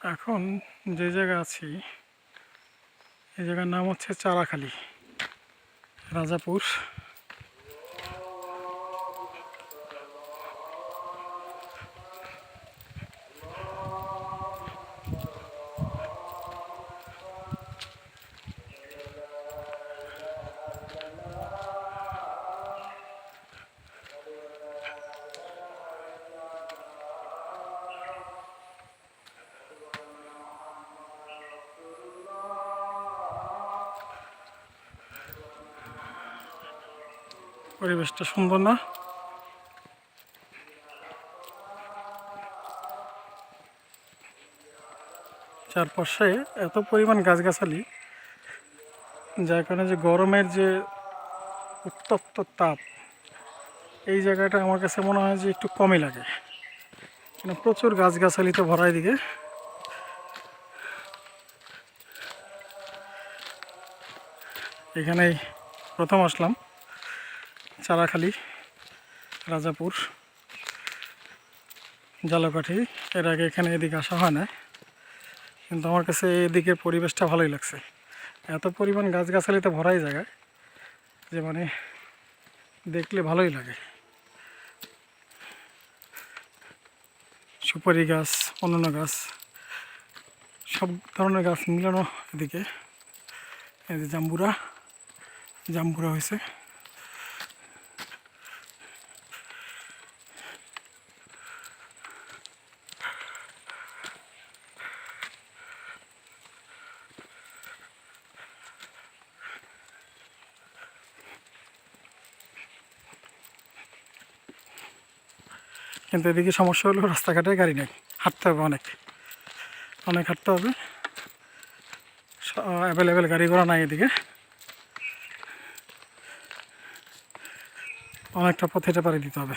এখন যে জায়গা আছি এই জায়গার নাম হচ্ছে চারাখালি রাজাপুর। পরিবেশটা সুন্দর না। চারপাশে এত পরিমাণ গাছগাছালি, যার কারণে যে গরমের যে উত্তপ্ত তাপ, এই জায়গাটা আমার কাছে মনে হয় যে একটু কমই লাগে। মানে প্রচুর গাছগাছালিতে ভরা এদিকে। এখানেই প্রথম আসলাম। চারাখালি, রাজাপুর, জালকাঠি। এর আগে এখানে এদিকে আসা হয় না। কিন্তু আমার কাছে এদিকের পরিবেশটা ভালোই লাগছে। এত পরিমাণ গাছগাছালিতে ভরাই জায়গায় যে মানে দেখলে ভালোই লাগে। সুপারি গাছ, অন্যান্য গাছ, সব ধরনের গাছ মিলানো এদিকে। এই যে জাম্বুরা জাম্বুরা হয়েছে। কিন্তু এদিকে সমস্যা হলো রাস্তাঘাটে গাড়ি নেই। হাঁটতে হবে অনেক। অনেক হাঁটতে হবে। অ্যাভেলেবেল গাড়ি ঘোড়া নাই এদিকে। অনেকটা পথ হেঁটে পাড়ি দিতে হবে।